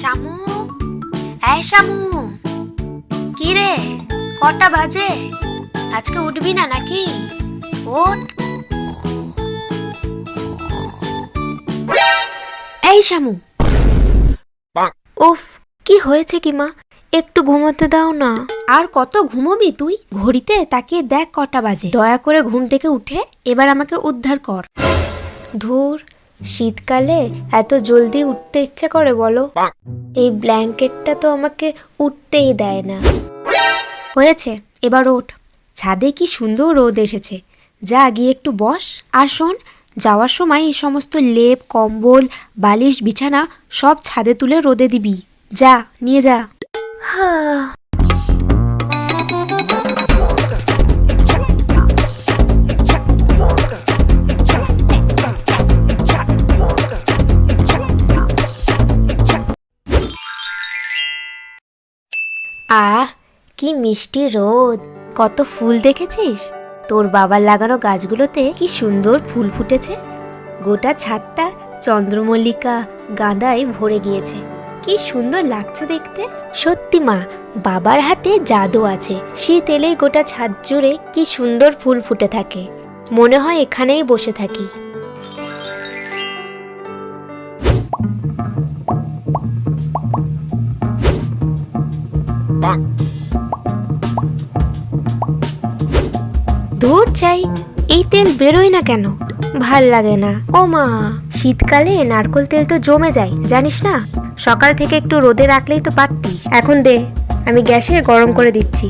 শামু? এই শামু কি রে? কটা বাজে? আজকে উঠবি না নাকি? ওঠ এই শামু। উফ কি হয়েছে কি মা? একটু ঘুমোতে দাও না। আর কত ঘুমোবি তুই? ঘড়িতে তাকিয়ে দেখ কটা বাজে। দয়া করে ঘুম থেকে উঠে এবার আমাকে উদ্ধার কর। ধুর, শীতকালে এত জলদি উঠতে ইচ্ছে করে বলো। এই ব্ল্যাঙ্কেটটা তো আমাকে উঠতেই দেয় না। হয়েছে, এবার ওঠ। ছাদে কি সুন্দর রোদ এসেছে। যা, গিয়ে একটু বস। আর শোন, যাওয়ার সময় এই সমস্ত লেপ, কম্বল, বালিশ, বিছানা সব ছাদে তুলে রোদে দিবি। যা, নিয়ে যা। আহ কি মিষ্টি রোদ। কত ফুল দেখেছিস? তোর বাবার লাগানো গাছগুলোতে কি সুন্দর ফুল ফুটেছে। গোটা ছাদটা চন্দ্রমল্লিকা গাঁদায় ভরে গিয়েছে। কি সুন্দর লাগছে দেখতে। সত্যি মা বাবার হাতে জাদু আছে। শীত এলেই গোটা ছাদ জুড়ে কি সুন্দর ফুল ফুটে থাকে। মনে হয় এখানেই বসে থাকি। ধুর চাই এই তেল বেরোয় না কেন? ভালো লাগে না। ও মা। শীতকালে নারকোল তেল তো জমে যায়, জানিস না? সকাল থেকে একটু রোদে রাখলেই তো পারতিস। এখন দে, আমি গ্যাসে গরম করে দিচ্ছি।